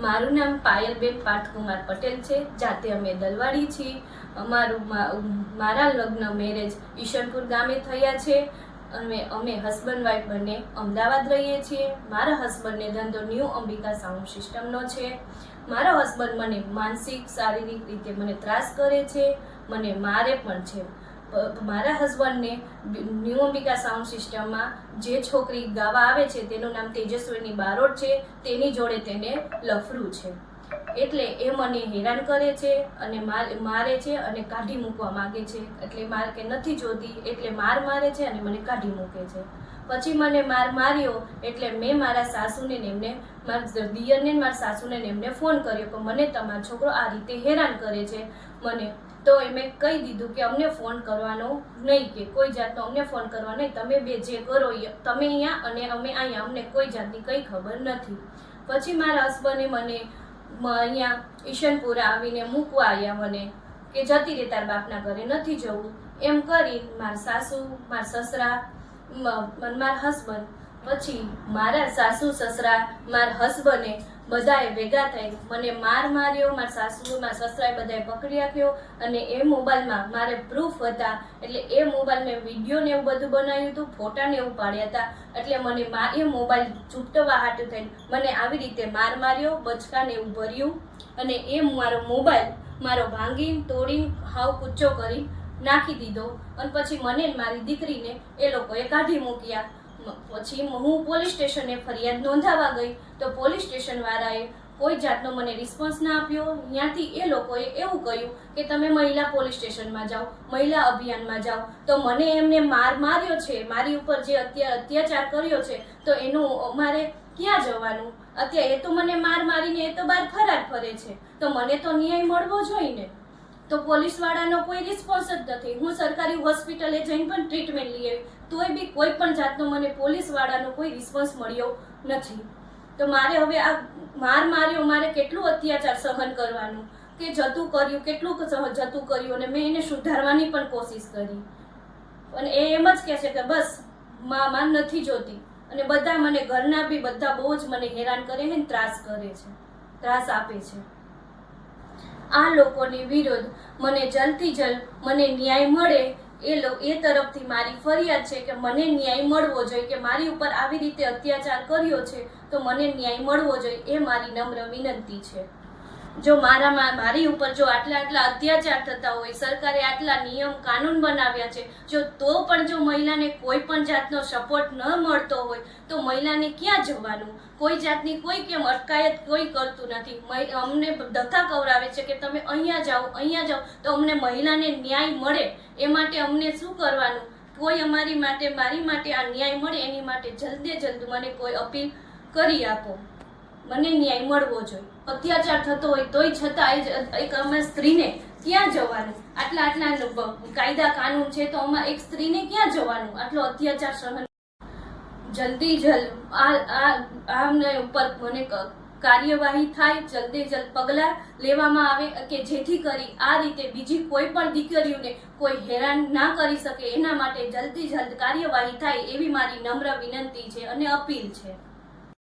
મારું નામ પાયલબેન પાઠકુમાર પટેલ છે. જાતે અમે દલવાડી છીએ. અમારું મારા લગ્ન મેરેજ ઈશનપુર ગામે થયા છે. અને અમે હસબન્ડ વાઈફ બંને અમદાવાદ રહીએ છીએ. મારા હસબન્ડને ધંધો ન્યૂ અંબિકા સાઉન્ડ સિસ્ટમનો છે. મારા હસબન્ડ મને માનસિક, શારીરિક રીતે મને ત્રાસ કરે છે. મને મારે પણ છે. મારા હસબન્ડને ન્યૂ અંબિકા સાઉન્ડ સિસ્ટમમાં જે છોકરી ગાવા આવે છે, તેનું નામ તેજસ્વીની બારોટ છે, તેની જોડે તેને લફરું છે. એટલે એ મને હેરાન કરે છે અને માર- છે અને કાઢી મૂકવા માગે છે. એટલે માર કે નથી જોતી, એટલે માર મારે છે અને મને કાઢી મૂકે છે. પછી મને માર માર્યો, એટલે મેં મારા સાસુને એમને, મારા દિયરને મારા સાસુને એમને ફોન કર્યો કે મને તમારો છોકરો આ રીતે હેરાન કરે છે. મને તો એ મેં કહી દીધું કે અમને ફોન કરવાનો નહીં કે કોઈ જાતનો અમને ફોન કરવા નહીં. તમે બે જે કરો તમે અહીંયા અને અમે અહીંયા. અમને કોઈ જાતની કંઈ ખબર નથી. પછી મારા હસબન્ડે મને અહીંયા ઈશનપુરા આવીને મૂકવા આવ્યા મને કે જતી રહે તાર બાપના ઘરે. નથી જવું. એમ કરી મારા સાસુ, મારા સસરા મારા હસબન્ડ. પછી મારા સાસુ, સસરા, મારા હસબન્ડે બધાએ ભેગા થઈ મને માર માર્યો, મારા સાસુ, મારા સસરાએ બધાએ પકડી રાખ્યો અને એ મોબાઈલમાં મારે પ્રૂફ હતા. એટલે એ મોબાઈલ મેં વીડિયો ને એવું બધું બનાવ્યું હતું ફોટા ને એવું પાડ્યા હતા. એટલે મને મા, એ મોબાઈલ ચૂંટવા હાટું થઈને મને આવી રીતે માર માર્યો, બચકા ને એવું ભર્યું અને એ મારો મોબાઈલ મારો ભાંગી તોડી હાવ કૂચો કરી નાખી દીધો અને પછી મને મારી દીકરીને એ લોકોએ કાઢી મૂક્યા. પછી હું પોલીસ સ્ટેશને ફરિયાદ નોંધાવા ગઈ તો પોલીસ સ્ટેશન વાળાએ કોઈ જાતનો મને રિસ્પોન્સ ના આપ્યો. ત્યાંથી એ લોકોએ એવું કહ્યું કે તમે મહિલા પોલીસ સ્ટેશનમાં જાઓ, મહિલા અભિયાનમાં જાઓ. તો મને એમને માર માર્યો છે, મારી ઉપર જે અત્યા, અત્યાચાર કર્યો છે, તો એનું અમારે ક્યાં જવાનું? અત્યારે એ તો મને માર મારીને એ તો બહાર ફરાર ફરે છે. તો મને તો ન્યાય મળવો જોઈએ. ને તો પોલીસવાળાનો કોઈ રિસ્પોન્સ જ નથી. હું સરકારી હોસ્પિટલે જઈને પણ ટ્રીટમેન્ટ લઈએ. તોય બી કોઈ પણ જાતનો મને પોલીસવાળાનો કોઈ રિસ્પોન્સ મળ્યો નથી. તો મારે હવે આ માર માર્યો, મારે કેટલું અત્યાચાર સહન કરવાનું? કે જતું કર્યું, કેટલું સહન જતું કર્યું? અને મેં એને સુધારવાની પણ કોશિશ કરી. અને એ એમ જ કહે છે કે બસમાં નથી જોતી. અને બધા મને ઘરના બી બધા બહુ જ મને હેરાન કરે છે ને ત્રાસ કરે છે. ત્રાસ આપે છે. આ લોકોની વિરુદ્ધ મને જલ્દથી જલ્દ મને ન્યાય મળે એ લો એ તરફથી મારી ફરિયાદ છે કે મને ન્યાય મળવો જોઈએ, કે મારી ઉપર આવી રીતે અત્યાચાર કર્યો છે, તો મને ન્યાય મળવો જોઈએ એ મારી નમ્ર વિનંતી છે. જો મારામાં મારી ઉપર જો આટલા આટલા અત્યાચાર થતા હોય, સરકારે આટલા નિયમ, કાનૂન બનાવ્યા છે, જો તો પણ જો મહિલાને કોઈ પણ જાતનો સપોર્ટ ન મળતો હોય, તો મહિલાને ક્યાં જવાનું? કોઈ જાતની કોઈ કેમ અટકાયત કોઈ કરતું નથી. અમને ધક્કા કવરાવે છે કે તમે અહીંયા જાઓ અહીંયા જાઓ, તો અમને મહિલાને ન્યાય મળે. એ માટે અમને શું કરવાનું? કોઈ અમારી માટે મારી માટે આ ન્યાય મળે, એની માટે જલ્દે જલ્દ મને કોઈ અપીલ કરી આપો. મને ન્યાય મળવો જોઈએ. અત્યાચાર થતો હોય તોય છતાં એક અમે સ્ત્રીને ક્યાં જવાનું? આટલા આટલા કાયદા કાનૂન છે તો આમાં એક સ્ત્રીને ક્યાં જવાનું? આટલો અત્યાચાર સહન જલ્દી જલ આ આમને ઉપર મને કાર્યવાહી થાય, જલ્દી જલ્દ પગલાં લેવામાં આવે કે જેથી કરી આ રીતે બીજી કોઈ પણ દીકરીઓને કોઈ હેરાન ના કરી શકે. એના માટે જલ્દી જલ્દ કાર્યવાહી થાય એવી મારી નમ્ર વિનંતી છે અને અપીલ છે.